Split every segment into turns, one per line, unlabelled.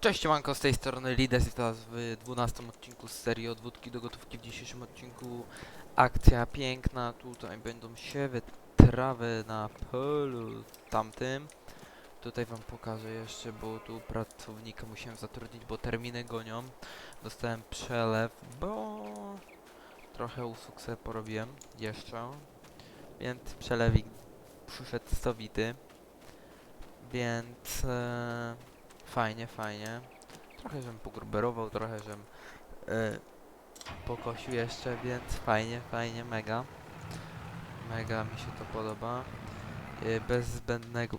Cześć, manko, z tej strony Lides i teraz w 12 odcinku z serii od wódki do gotówki. W dzisiejszym odcinku akcja piękna, tutaj będą siewy trawy na polu tamtym. Tutaj wam pokażę jeszcze, bo tu pracownika musiałem zatrudnić, bo terminy gonią. Dostałem przelew, bo trochę usług sobie porobiłem jeszcze, więc przelewik przyszedł stowity. Więc... E, Fajnie, fajnie. Trochę żem pogruberował, trochę żem e, pokosił jeszcze, więc fajnie, fajnie, mega. Mega mi się to podoba. E, bez zbędnego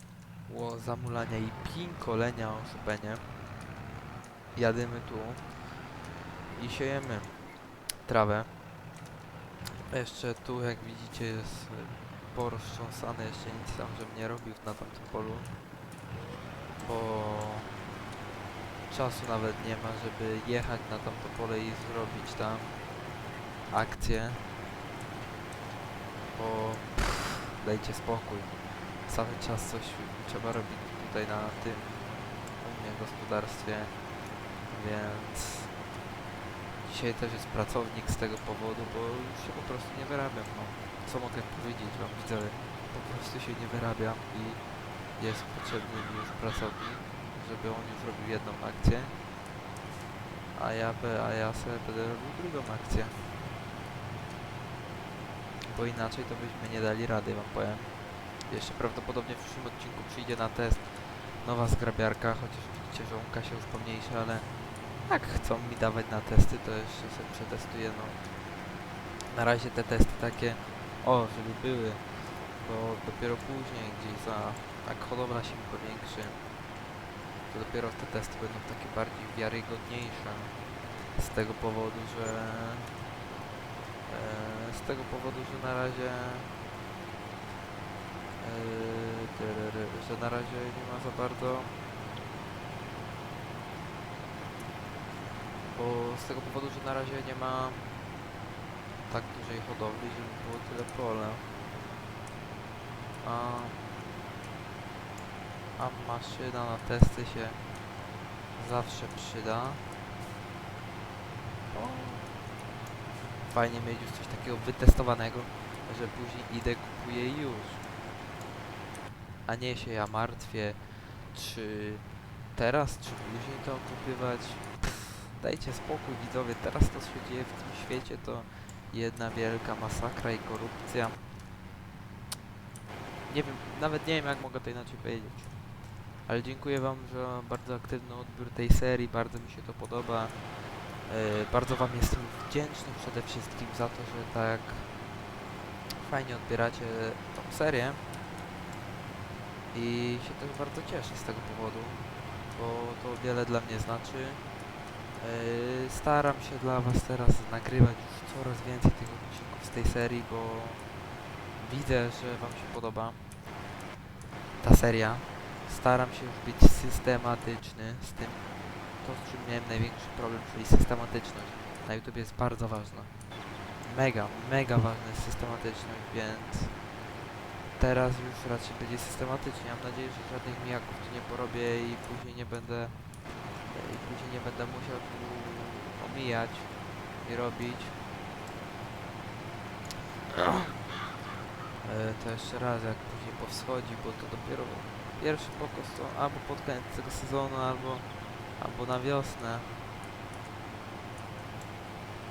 zamulania i pinkolenia o szupenie. Jadymy tu i siejemy trawę. Jeszcze tu, jak widzicie, jest poroztrząsane, jeszcze nic tam, żebym nie robił na tamtym polu bo czasu nawet nie ma, żeby jechać na tamto pole i zrobić tam akcję, bo pff, dajcie spokój. Cały czas coś trzeba robić tutaj na tym u mnie gospodarstwie, więc dzisiaj też jest pracownik z tego powodu, bo już się po prostu nie wyrabiam. No. Co mogę powiedzieć wam widzowie? Po prostu się nie wyrabiam i jest potrzebny mi już pracownik, żeby on już robił jedną akcję, a ja, a ja sobie będę robił drugą akcję. Bo inaczej to byśmy nie dali rady, wam powiem. Jeszcze prawdopodobnie w przyszłym odcinku przyjdzie na test nowa zgrabiarka, chociaż widzicie, że łąka się już pomniejsza, ale jak chcą mi dawać na testy, to jeszcze sobie przetestuję, no. Na razie te testy takie, o, żeby były, to dopiero później gdzieś za jak hodowla się powiększy, to dopiero te testy będą takie bardziej wiarygodniejsze. Z tego powodu, że e, z tego powodu, że na razie e, że na razie nie ma za bardzo bo z tego powodu, że na razie nie ma tak dużej hodowli, żeby było tyle pole. A a maszyna na testy się zawsze przyda. Fajnie mieć już coś takiego wytestowanego, że później idę, kupuję i już. A nie się ja martwię, czy teraz, czy później to kupywać. Pff, dajcie spokój widzowie, teraz to się dzieje w tym świecie, to jedna wielka masakra i korupcja. Nie wiem, nawet nie wiem jak mogę to inaczej powiedzieć. Ale dziękuję Wam za bardzo aktywny odbiór tej serii, bardzo mi się to podoba. E, bardzo Wam jestem wdzięczny przede wszystkim za to, że tak fajnie odbieracie tą serię. I się też bardzo cieszę z tego powodu, bo to wiele dla mnie znaczy. E, staram się dla Was teraz nagrywać już coraz więcej tych odcinków z tej serii, bo widzę, że Wam się podoba ta seria staram się już być systematyczny z tym, to z czym miałem największy problem, czyli systematyczność. Na YouTube jest bardzo ważna. Mega, mega ważna jest systematyczność, więc teraz już raczej będzie systematycznie. Mam nadzieję, że żadnych mijaków tu nie porobię i później nie będę i później nie będę musiał tu omijać i robić. E, To jeszcze raz, jak później powschodzi, bo to dopiero pierwszy pokos to albo pod koniec tego sezonu, albo, albo na wiosnę.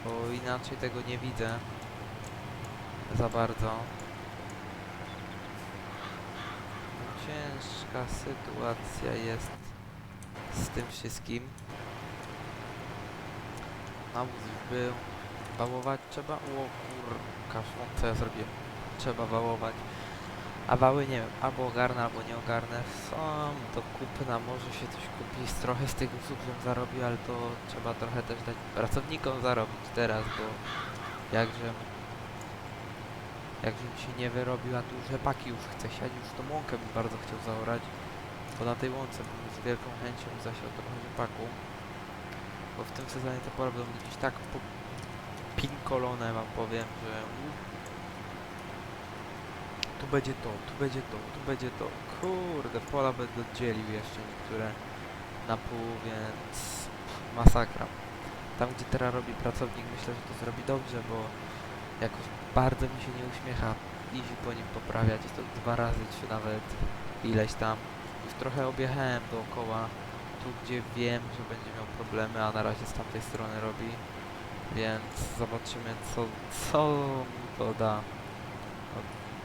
Bo inaczej tego nie widzę za bardzo. Ciężka sytuacja jest z tym wszystkim. Nawóz był. Wałować trzeba? O kurka, co ja zrobiłem? Trzeba wałować. A wały nie wiem, albo ogarnę, albo nie ogarnę. Są do kupna, może się coś kupi, trochę z tych usług żem zarobił, ale to trzeba trochę też dać pracownikom zarobić teraz, bo jakże jakżem się nie wyrobił, a tu rzepaki już chce siać, już tą łąkę bym bardzo chciał zaorać, bo na tej łące bym z wielką chęcią zasiał trochę rzepaku, bo w tym sezonie te pola będą gdzieś tak pinkolone wam powiem, że tu będzie to, tu będzie to, tu będzie to. Kurde, pola będę dzielił jeszcze niektóre na pół, więc masakra. Tam, gdzie teraz robi pracownik, myślę, że to zrobi dobrze, bo jakoś bardzo mi się nie uśmiecha iść po nim poprawiać. To dwa razy, czy nawet ileś tam. Już trochę objechałem dookoła, tu gdzie wiem, że będzie miał problemy, a na razie z tamtej strony robi. Więc zobaczymy, co, co mu to da.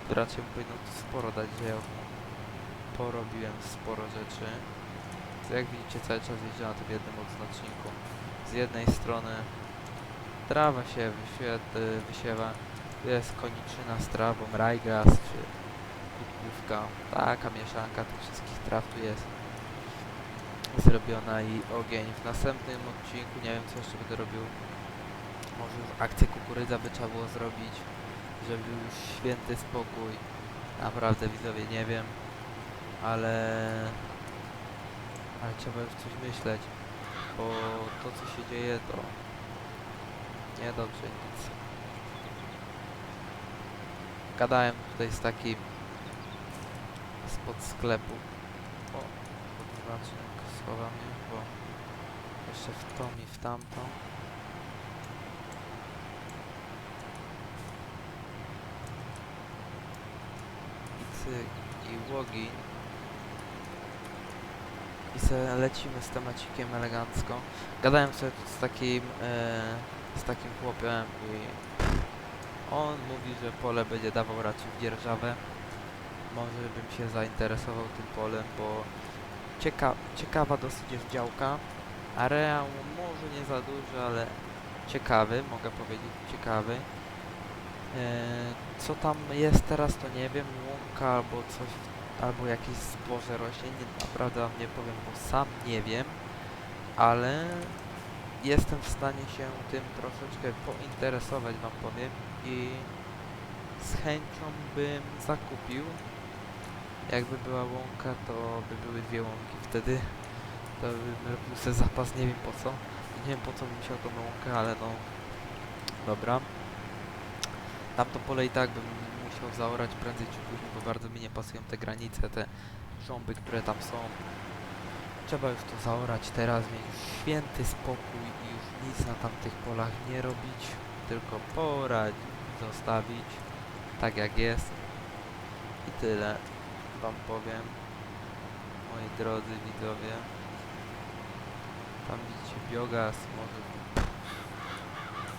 Raczej powinno sporo dać, że ja porobiłem sporo rzeczy. Jak widzicie cały czas jeżdżę na tym jednym odznaczniku. Z jednej strony trawa się wysie, wysiewa, jest koniczyna z trawą, rajgras czy kutkówka. Taka mieszanka tych wszystkich traw tu jest zrobiona i ogień. W następnym odcinku nie wiem co jeszcze będę robił. Może już akcję kukurydza by trzeba było zrobić, żeby był święty spokój. Naprawdę widzowie nie wiem, ale ale trzeba już coś myśleć, bo to co się dzieje to niedobrze nic. Gadałem tutaj z takim spod sklepu. O, odznacznik schowa mnie, bo jeszcze w tą i w tamtą. I i łogi. I se lecimy z temacikiem elegancko. Gadałem sobie z takim, e, z takim chłopem i on mówi, że pole będzie dawał raczej w dzierżawę. Może bym się zainteresował tym polem, bo cieka ciekawa dosyć jest działka. Areał może nie za duży, ale ciekawy, mogę powiedzieć, ciekawy. E, co tam jest teraz, to nie wiem, łąka albo coś, albo jakieś zboże rośnie, nie, naprawdę wam nie powiem, bo sam nie wiem, ale jestem w stanie się tym troszeczkę pointeresować, wam powiem, i z chęcią bym zakupił. Jakby była łąka, to by były dwie łąki. Wtedy to bym robił sobie zapas, nie wiem po co. Nie wiem po co bym chciał tą łąkę, ale no dobra. Tamto pole i tak bym musiał zaorać prędzej czy później, bo bardzo mi nie pasują te granice, te żąby, które tam są. Trzeba już to zaorać teraz, mieć już święty spokój i już nic na tamtych polach nie robić, tylko porać, zostawić tak jak jest. I tyle wam powiem, moi drodzy widzowie. Tam widzicie biogaz, może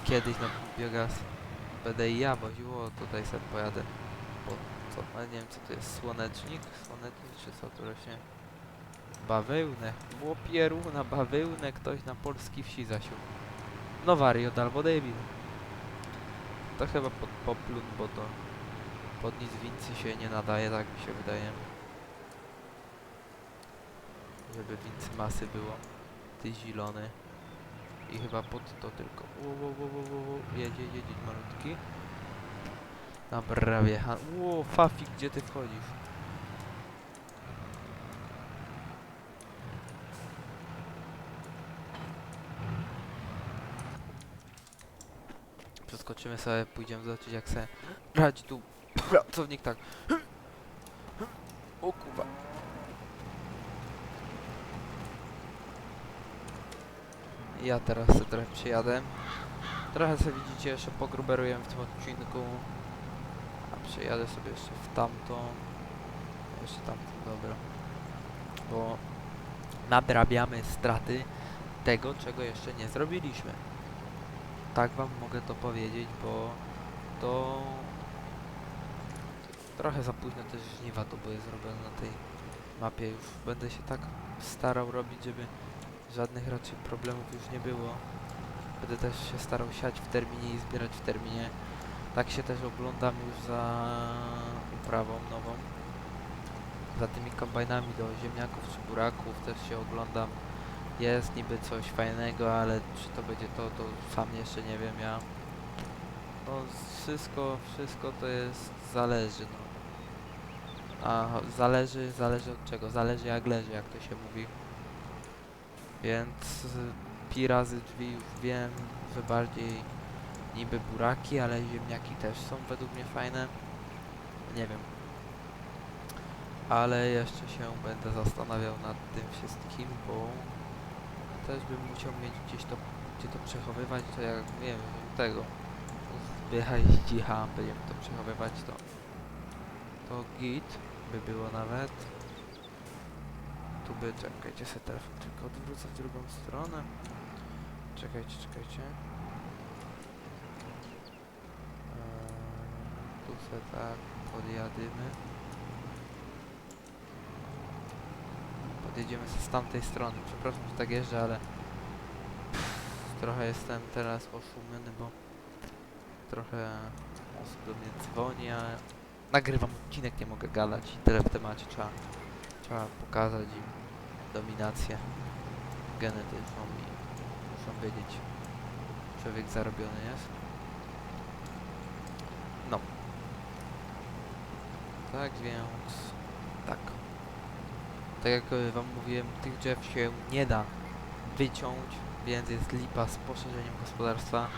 kiedyś na biogaz będę i ja woziło, tutaj sobie pojadę po co, ale nie wiem co to jest, słonecznik? Słonecznik czy co tu rośnie? Bawełnę, łopieru na bawełnę ktoś na polski wsi zasił. No wariot albo debil. To chyba pod poplun, bo to pod nic wincy się nie nadaje, tak mi się wydaje. Żeby wincy masy było. Ty zielony. I chyba pod to tylko. Wo, wo, wo, wo, wo. Jedzie, jedzie malutki. Dobra, wjecha. Ło, Fafik, gdzie ty wchodzisz? Przeskoczymy sobie, pójdziemy zobaczyć jak se radzi tu pracownik tak. O kurwa. Ja teraz sobie trochę przyjadę. Trochę sobie widzicie, jeszcze pogruberuję w tym odcinku. A przejadę sobie jeszcze w tamtą. Jeszcze tamtą, dobra. Bo nadrabiamy straty tego, czego jeszcze nie zrobiliśmy. Tak wam mogę to powiedzieć, bo to trochę za późno też żniwa to były zrobione na tej mapie. Już będę się tak starał robić, żeby żadnych raczej problemów już nie było. Będę też się starał siać w terminie i zbierać w terminie. Tak się też oglądam już za uprawą nową. Za tymi kombajnami do ziemniaków czy buraków też się oglądam. Jest niby coś fajnego, ale czy to będzie to, to sam jeszcze nie wiem ja. No wszystko, wszystko to jest zależy no. A zależy, zależy od czego, zależy jak leży, jak to się mówi. Więc y, pi razy drzwi już wiem, że bardziej niby buraki, ale ziemniaki też są według mnie fajne. Nie wiem. Ale jeszcze się będę zastanawiał nad tym wszystkim, bo też bym musiał mieć gdzieś to, gdzie to przechowywać, to jak wiem, tego zbiechać z dzicha, będziemy to przechowywać, to to git by było nawet. Tu by, czekajcie, sobie telefon tylko odwrócę w drugą stronę. Czekajcie, czekajcie. Eee, tu se tak podjadymy. Podjedziemy z tamtej strony. Przepraszam, że tak jeżdżę, ale trochę jestem teraz oszumiony, bo trochę osób do mnie dzwoni, a nagrywam odcinek, nie mogę gadać i tyle w temacie trzeba pokazać im dominację genetyczną i muszą wiedzieć, człowiek zarobiony jest. No. Tak więc, tak. Tak jak wam mówiłem, tych drzew się nie da wyciąć, więc jest lipa z poszerzeniem gospodarstwa,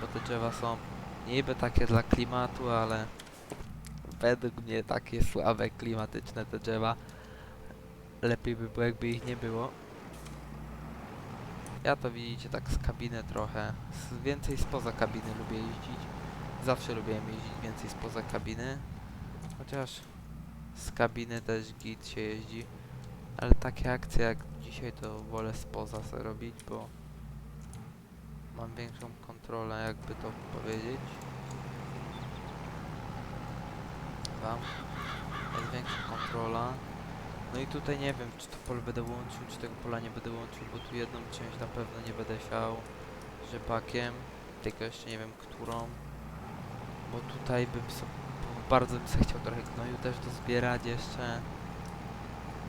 bo te drzewa są niby takie dla klimatu, ale według mnie takie słabe klimatyczne te drzewa. Lepiej by było jakby ich nie było. Ja to widzicie tak z kabiny trochę. Z, więcej spoza kabiny lubię jeździć. Zawsze lubiłem jeździć więcej spoza kabiny. Chociaż z kabiny też git się jeździ. Ale takie akcje jak dzisiaj to wolę spoza sobie robić, bo mam większą kontrolę jakby to powiedzieć. Wam. Jest większa kontrola. No i tutaj nie wiem, czy to pole będę łączył, czy tego pola nie będę łączył, bo tu jedną część na pewno nie będę siał rzepakiem, tylko jeszcze nie wiem którą. Bo tutaj bym so, bo bardzo bym sobie chciał trochę gnoju też dozbierać jeszcze.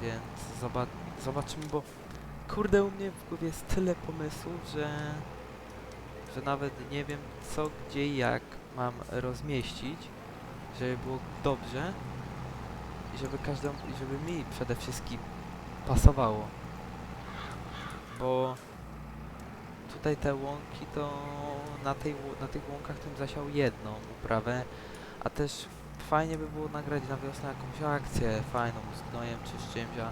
Więc zobac zobaczymy, bo kurde u mnie w głowie jest tyle pomysłów, że że nawet nie wiem co, gdzie i jak mam rozmieścić, żeby było dobrze żeby każdemu, żeby mi przede wszystkim pasowało. Bo tutaj te łąki to na, tej, na tych łąkach tym zasiał jedną uprawę, a też fajnie by było nagrać na wiosnę jakąś akcję fajną z gnojem czy z czymś, a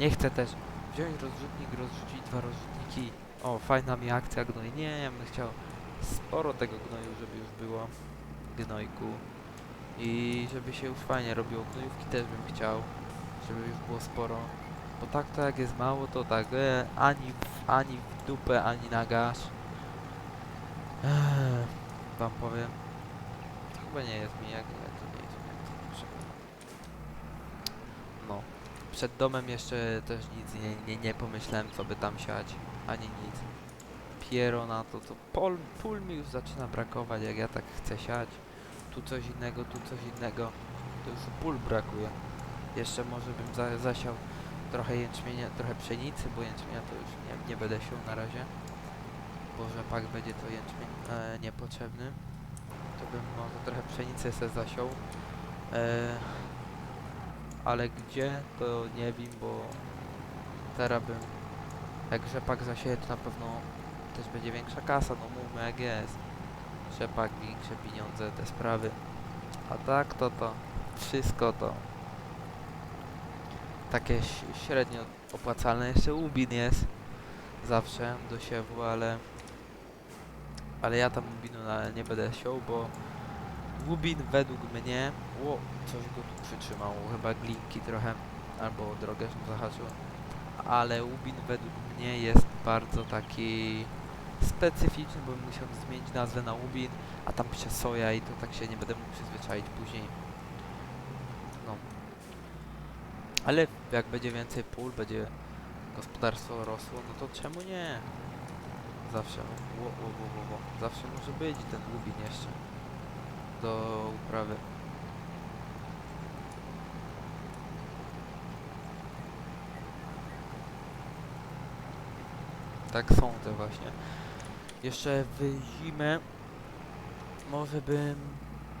nie chcę też wziąć rozrzutnik, rozrzucić dwa rozrzutniki. O, fajna mi akcja gnoj. Nie, ja bym chciał sporo tego gnoju, żeby już było gnojku. I żeby się już fajnie robiło. Gnojówki też bym chciał, żeby już było sporo. Bo tak to jak jest mało, to tak e, ani, w, ani w dupę, ani na gasz. Wam powiem. To chyba nie jest mi jak, jak to nie jest jak. No. Przed domem jeszcze też nic nie, nie, nie pomyślałem co by tam siać. Ani nic. Piero na to, to pol, pól mi już zaczyna brakować jak ja tak chcę siać tu coś innego, tu coś innego, to już pól brakuje. Jeszcze może bym za, zasiał trochę jęczmienia, trochę pszenicy, bo jęczmienia to już nie, nie będę siał na razie, bo rzepak będzie to jęczmień e, niepotrzebny. To bym może trochę pszenicy se zasiął. E, ale gdzie, to nie wiem, bo teraz bym, jak rzepak zasieje, to na pewno też będzie większa kasa, no mówmy jak jest rzepak, większe pieniądze, te sprawy. A tak to to, wszystko to. Takie średnio opłacalne. Jeszcze Ubin jest. Zawsze do siewu, ale ale ja tam Ubinu nie będę siął, bo Ubin według mnie, o, coś go tu przytrzymało, chyba glinki trochę, albo drogę zahaczył, ale Ubin według mnie jest bardzo taki specyficzny, bo musiał zmienić nazwę na Ubin, a tam pisze soja i to tak się nie będę mógł przyzwyczaić później. No. Ale jak będzie więcej pól, będzie gospodarstwo rosło, no to czemu nie? Zawsze, wo, wo, wo, wo, wo. zawsze może być ten Ubin jeszcze do uprawy. Tak sądzę właśnie. Jeszcze w zimę może bym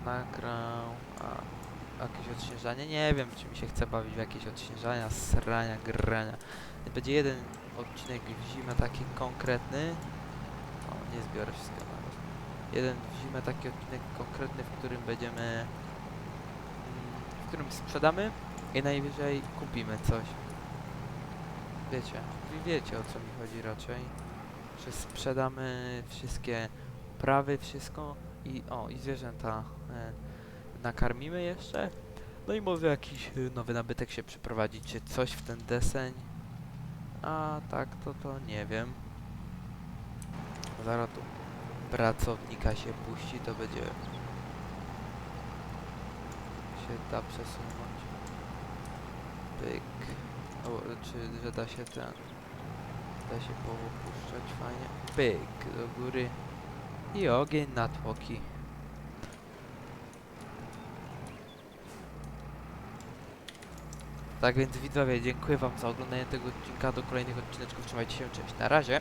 nagrał a, jakieś odśnieżanie. Nie wiem, czy mi się chce bawić w jakieś odśnieżania, srania, grania. Będzie jeden odcinek w zimę taki konkretny. O, nie zbiorę wszystkiego na raz. Jeden w zimę taki odcinek konkretny, w którym będziemy... mm, W którym sprzedamy i najwyżej kupimy coś. Wiecie, wiecie o co mi chodzi raczej. Że sprzedamy wszystkie prawy, wszystko i o, i zwierzęta e, nakarmimy jeszcze. No i może jakiś y, nowy nabytek się przyprowadzić, czy coś w ten deseń. A tak to to nie wiem. Zaraz tu pracownika się puści, to będzie się da przesunąć. Pyk. O, czy że da się ten. Da się połupuszczać fajnie. Pyk do góry. I ogień na tłoki. Tak więc widzowie, dziękuję wam za oglądanie tego odcinka. Do kolejnych odcineczków trzymajcie się, cześć. Na razie.